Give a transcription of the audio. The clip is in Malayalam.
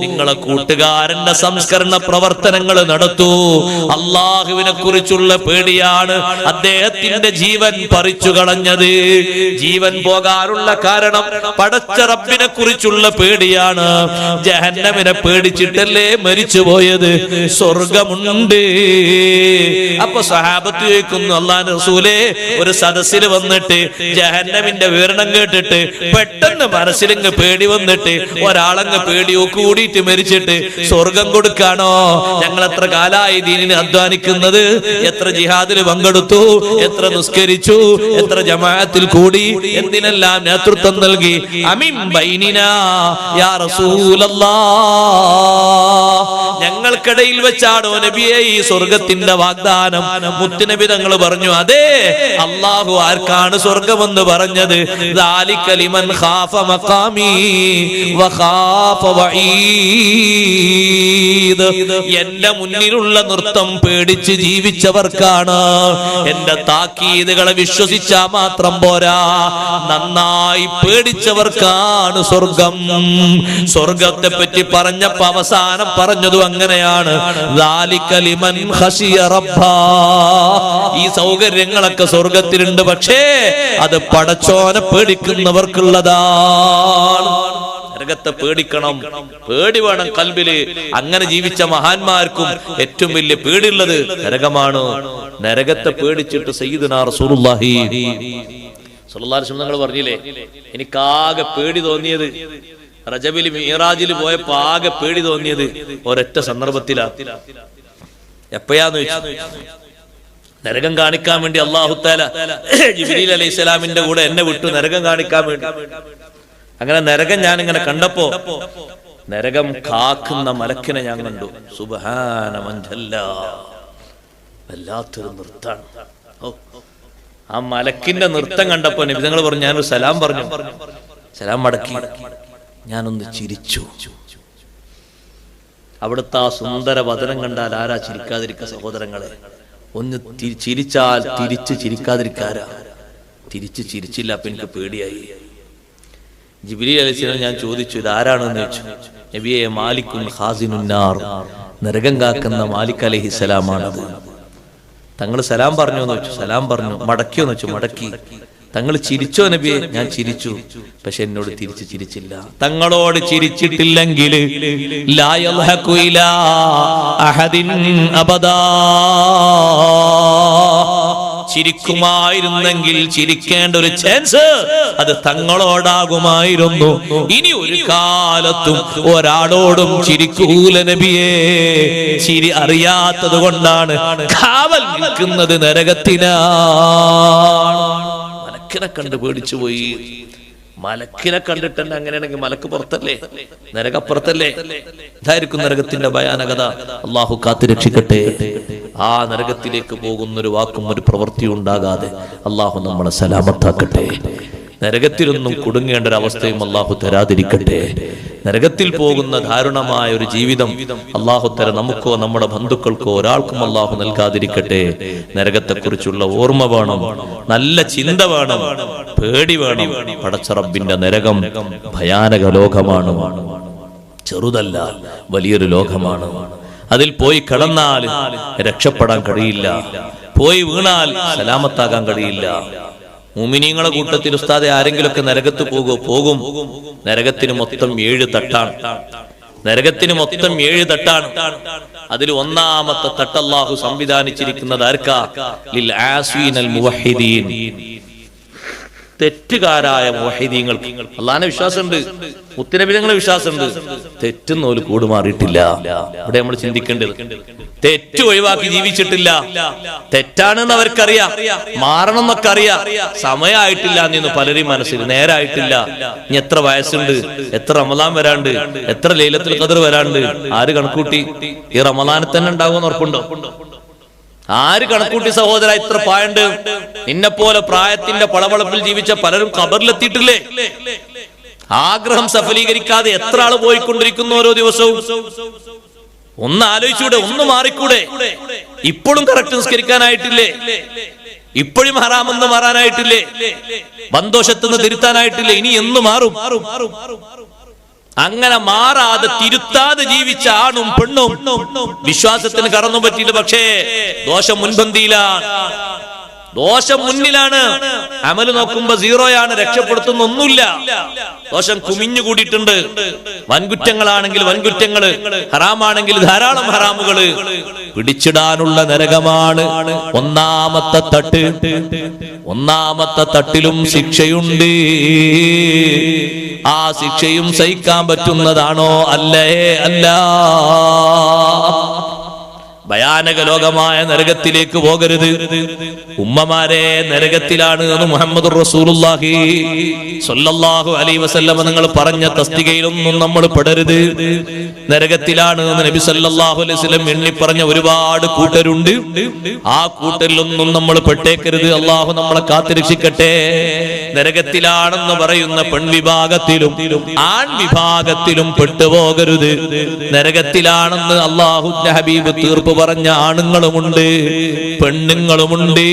നിങ്ങളെ കൂട്ടുകാരന്റെ സംസ്കരണ പ്രവർത്തനങ്ങൾ നടത്തൂ. അള്ളാഹുവിനെ കുറിച്ചുള്ള പേടിയാണ് അദ്ദേഹത്തിന്റെ ജീവൻ പറിച്ചു കളഞ്ഞത്. ജീവൻ പോകാറുള്ള കാരണം പടച്ച റബ്ബിനെ കുറിച്ചുള്ള പേടിയാണ്. ജഹന്നമിനെ പേടിച്ചിട്ടല്ലേ മരിച്ചു പോയത്? സ്വർഗമുണ്ട്. അപ്പൊ സഹാബത്ത് ചോദിക്കുന്നു അള്ളാൻ റസൂലെ ഒരു സദസ്സിൽ വന്നിട്ട് ജഹന്നമിന്റെ വിവരണം കേട്ടിട്ട് പെട്ടെന്ന് മനസ്സിലിങ്ങ് പേടി വന്നിട്ട് ഒരാളങ്ങ് പേടിയോ കൂടിയിട്ട് മരിച്ചിട്ട് സ്വർഗം കൊടുക്കാനോ? ഞങ്ങൾ എത്ര കാലായി ദീനിനെ അധ്വാനിക്കുന്നത്? എത്ര ജിഹാദിൽ പങ്കെടുത്തു? എത്ര നിസ്കരിച്ചു? എത്ര ജമാഅത്തിൽ കൂടി? എന്തിനെല്ലാം നേതൃത്വം നൽകി? അമിം ബൈനിനാ യാ റസൂലല്ലാ. ഞങ്ങൾക്കിടയിൽ വെച്ചാണ് നബിയെ ഈ സ്വർഗത്തിന്റെ വാഗ്ദാനം? മുത്തുനബി തങ്ങൾ പറഞ്ഞു അതെ അള്ളാഹു ആർക്കാണ് സ്വർഗമെന്ന് പറഞ്ഞത്? ഖാഫ മഖാമി വഖാഫ വഈദ്. എന്റെ മുന്നിലുള്ള നൃത്തം പേടിച്ച് ജീവിച്ചവർക്കാണ്. എന്റെ താക്കീതുകളെ വിശ്വസിച്ചാ മാത്രം പോരാ. നന്നായി പേടിച്ചവർക്കാണ് സ്വർഗം. സ്വർഗത്തെ പറ്റി പറഞ്ഞപ്പോ അവസാനം പറഞ്ഞതും എങ്ങനെയാണ്? ഈ സൗകര്യങ്ങളൊക്കെ സ്വർഗത്തിലുണ്ട് പക്ഷേ അത് പടച്ചോനെ പേടിക്കുന്നവർക്കുള്ളതാണ്. നരകത്തെ പേടിക്കണം. പേടി വേണം കൽബിൽ. അങ്ങനെ ജീവിച്ച മഹാന്മാർക്കും ഏറ്റവും വലിയ പേടിയുള്ളത് നരകമാണ്. നരകത്തെ പേടിച്ചിട്ട് സയ്യിദ്നാ റസൂലുള്ളാഹി. സുല്ലാർശം നിങ്ങൾ പറഞ്ഞില്ലേ? എനിക്കാകെ പേടി തോന്നിയത് റജബിൽ മീറാജിൽ പോയപ്പോ ആകെ പേടി തോന്നിയത് ഒരൊറ്റ സന്ദർഭത്തിലാ. എപ്പോഴാന്ന് ചോദിച്ചു നരകം കാണിക്കാൻ വേണ്ടി അള്ളാഹുത്താല ജിബിലി അലൈഹി സ്വലാമിന്റെ കൂടെ എന്നെ വിട്ടു നരകം കാണിക്കാൻ വേണ്ടി. അങ്ങനെ നരകം ഞാൻ ഇങ്ങനെ കണ്ടപ്പോ നരകം കാക്കുന്ന മലക്കിനെ ഞാൻ കണ്ടു. സുബഹാന മഞ്ചല്ല വല്ലാത്തൊരു നൃത്താണ് ആ മലക്കിന്റെ നൃത്തം കണ്ടപ്പോ നിങ്ങൾ പറഞ്ഞു ഞാനൊരു സലാം പറഞ്ഞു. സലാം മടക്കി. ഞാനൊന്ന് ചിരിച്ചു. അവിടുത്തെ ആ സുന്ദര വചനം കണ്ടാൽ ആരാ ചിരിക്കാതിരിക്ക സഹോദരങ്ങളെ? ഒന്ന് ചിരിച്ചാൽ തിരിച്ച് ചിരിക്കാതിരിക്കാരാ? തിരിച്ച് ചിരിച്ചില്ല അപ്പൊ എനിക്ക് പേടിയായി. ജിബിലി അലിസ്ലാം ഞാൻ ചോദിച്ചു ഇതാരാണെന്ന് ചോദിച്ചു? നബിയെ മാലിക്കും ഹാസിനുന്നാർ നരകം കാക്കുന്ന മാലിക് അലഹിസലാമാണത് തങ്ങൾ സലാം പറഞ്ഞു എന്ന് വെച്ചു സലാം പറഞ്ഞു മടക്കിയോ എന്ന് വെച്ചു മടക്കി. തങ്ങൾ ചിരിച്ചോ നബിയെ? ഞാൻ ചിരിച്ചു. പക്ഷെ എന്നോട് തിരിച്ചു ചിരിച്ചില്ല. തങ്ങളോട് ചിരിച്ചിട്ടില്ലെങ്കിൽ ചിരിക്കുമായിരുന്നെങ്കിൽ ചിരിക്കേണ്ട ഒരു ചാൻസ് അത് തങ്ങളോടാകുമായിരുന്നു. ഇനി ഒരു കാലത്തും ഒരാളോടും ചിരിക്കൂല നബിയേ. ചിരി അറിയാത്തത് കൊണ്ടാണ് കാവൽ നിൽക്കുന്നത് നരകത്തിനാണ്. മലക്കിനെ കണ്ട് പേടിച്ചു പോയി. മലക്കിനെ കണ്ടിട്ടുണ്ട് അങ്ങനെയാണെങ്കിൽ മലക്ക് പുറത്തല്ലേ? നരകപ്പുറത്തല്ലേ? ഇതായിരിക്കും നരകത്തിന്റെ ഭയാനകത. അള്ളാഹു കാത്തു രക്ഷിക്കട്ടെ. ആ നരകത്തിലേക്ക് പോകുന്ന ഒരു വാക്കും ഒരു പ്രവൃത്തിയും ഉണ്ടാകാതെ അള്ളാഹു നമ്മളെ സലാമത്താക്കട്ടെ. നരകത്തിലൊന്നും കുടുങ്ങേണ്ട ഒരു അവസ്ഥയും അള്ളാഹു തരാതിരിക്കട്ടെ. നരകത്തിൽ പോകുന്ന ദാരുണമായ ഒരു ജീവിതം അള്ളാഹു തര നമുക്കോ നമ്മുടെ ബന്ധുക്കൾക്കോ ഒരാൾക്കും അള്ളാഹു നൽകാതിരിക്കട്ടെ. നരകത്തെക്കുറിച്ചുള്ള ഓർമ്മ വേണം നല്ല ചിന്ത വേണം പേടി വേണം. പടച്ചറബിന്റെ നരകം ഭയാനക ലോകമാണ്. ചെറുതല്ല വലിയൊരു ലോകമാണ്. അതിൽ പോയി കടന്നാൽ രക്ഷപ്പെടാൻ കഴിയില്ല. പോയി വീണാൽ സലാമത്താകാൻ കഴിയില്ല. മുമിനീങ്ങളെ കൂട്ടത്തിൽ ഉസ്താദെ ആരെങ്കിലുമൊക്കെ നരകത്ത് പോകുമോ പോകും. നരകത്തിന് മൊത്തം ഏഴ് തട്ടാണ്. നരകത്തിന് മൊത്തം ഏഴ് തട്ടാണ്. അതിൽ ഒന്നാമത്തെ തട്ടല്ലാഹു സംവിധാനിച്ചിരിക്കുന്നത് ആർക്കാ? ലിൽ ആസ്വീനൽ മുവഹിദീൻ. തെറ്റുകാരായ മുവഹിദീങ്ങൾക്ക് അള്ളാഹാനെ വിശ്വാസമുണ്ട്. മുത്തനബിതങ്ങളെ വിശ്വാസമുണ്ട്. തെറ്റുന്ന ഒരു മാറിയിട്ടില്ല. ഇവിടെ നമ്മൾ ചിന്തിക്കേണ്ടത് തെറ്റ് ഒഴിവാക്കി ജീവിച്ചിട്ടില്ല. തെറ്റാണെന്ന് അവർക്കറിയാം. മാറണം എന്നൊക്കെ അറിയാം. സമയമായിട്ടില്ല എന്ന് പലരും മനസ്സിൽ നേരായിട്ടില്ല. ഇനി എത്ര വയസ്സുണ്ട്? എത്ര റമദാൻ വരാണ്ട്? എത്ര ലൈലത്തിൽ കതിർ വരാണ്ട്? ആര് കണക്കൂട്ടി? ഈ റമലാനെ തന്നെ ഉണ്ടാകുമെന്ന് ഉറപ്പുണ്ടോ? ആര് കണക്കൂട്ടി സഹോദര ഇത്ര പായണ്ട്? നിന്നെ പോലെ പ്രായത്തിന്റെ പളവളപ്പിൽ ജീവിച്ച പലരും കബറിലെത്തിയിട്ടില്ലേ ആഗ്രഹം സഫലീകരിക്കാതെ എത്ര ആൾ പോയിക്കൊണ്ടിരിക്കുന്നു ഓരോ ദിവസവും? ഒന്ന് ആലോചിച്ചൂടെ ഒന്ന് മാറിക്കൂടെ? ഇപ്പോഴും കറക്റ്റ് നിസ്കരിക്കാനായിട്ടില്ലേ? ഇപ്പോഴും ഹറാമെന്ന് മാറാനായിട്ടില്ലേ? ബന്തോഷത്തുനിന്ന് തിരുത്താനായിട്ടില്ലേ? ഇനി എന്ന് മാറും? അങ്ങനെ മാറാതെ തിരുത്താതെ ജീവിച്ച ആണും പെണ്ണും വിശ്വാസത്തിന് കറന്നു പറ്റിയില്ല പക്ഷേ ദോഷം മുൻപന്തിയിലാണ് ദോഷം മുന്നിലാണ്. അമൽ നോക്കുമ്പോ സീറോയാണ് രക്ഷപ്പെടുത്തുന്ന ഒന്നുമില്ല. ദോഷം കുമിഞ്ഞു കൂടിയിട്ടുണ്ട്. വൻകുറ്റങ്ങളാണെങ്കിൽ വൻകുറ്റങ്ങൾ ഹറാമാണെങ്കിൽ ധാരാളം ഹറാമുകൾ. പിടിച്ചിടാനുള്ള നരകമാണ് ഒന്നാമത്തെ തട്ട്. ഒന്നാമത്തെ തട്ടിലും ശിക്ഷയുണ്ട്. ആ ശിക്ഷയും സഹിക്കാൻ പറ്റുന്നതാണോ? അല്ലേ അല്ല. ഭയാനക ലോകമായ നരകത്തിലേക്ക് പോകരുത്. ഉമ്മമാരെ നരകത്തിലാണ് എന്ന് മുഹമ്മദ് റസൂലുള്ളാഹി സ്വല്ലല്ലാഹു അലൈഹി വസല്ലം നിങ്ങൾ പറഞ്ഞ തസ്തികയിലൊന്നും നമ്മൾ പെടരുത്. നരകത്തിലാണ് എന്ന് നബി സല്ലല്ലാഹു അലൈഹി വസല്ലം എണ്ണി പറഞ്ഞ ഒരുപാട് കൂട്ടരുണ്ട്. ആ കൂട്ടരിലൊന്നും നമ്മൾ പെട്ടേക്കരുത്. അള്ളാഹു നമ്മളെ കാത്തിരക്ഷിക്കട്ടെ. നരകത്തിലാണെന്ന് പറയുന്ന പെൺവിഭാഗത്തിലും ആൺ വിഭാഗത്തിലും പെട്ടുപോകരുത്. നരകത്തിലാണെന്ന് അള്ളാഹു ഹബീബ് തീർപ്പ് പറഞ്ഞ ആണുങ്ങളുമുണ്ട് പെണ്ണുങ്ങളുമുണ്ട്.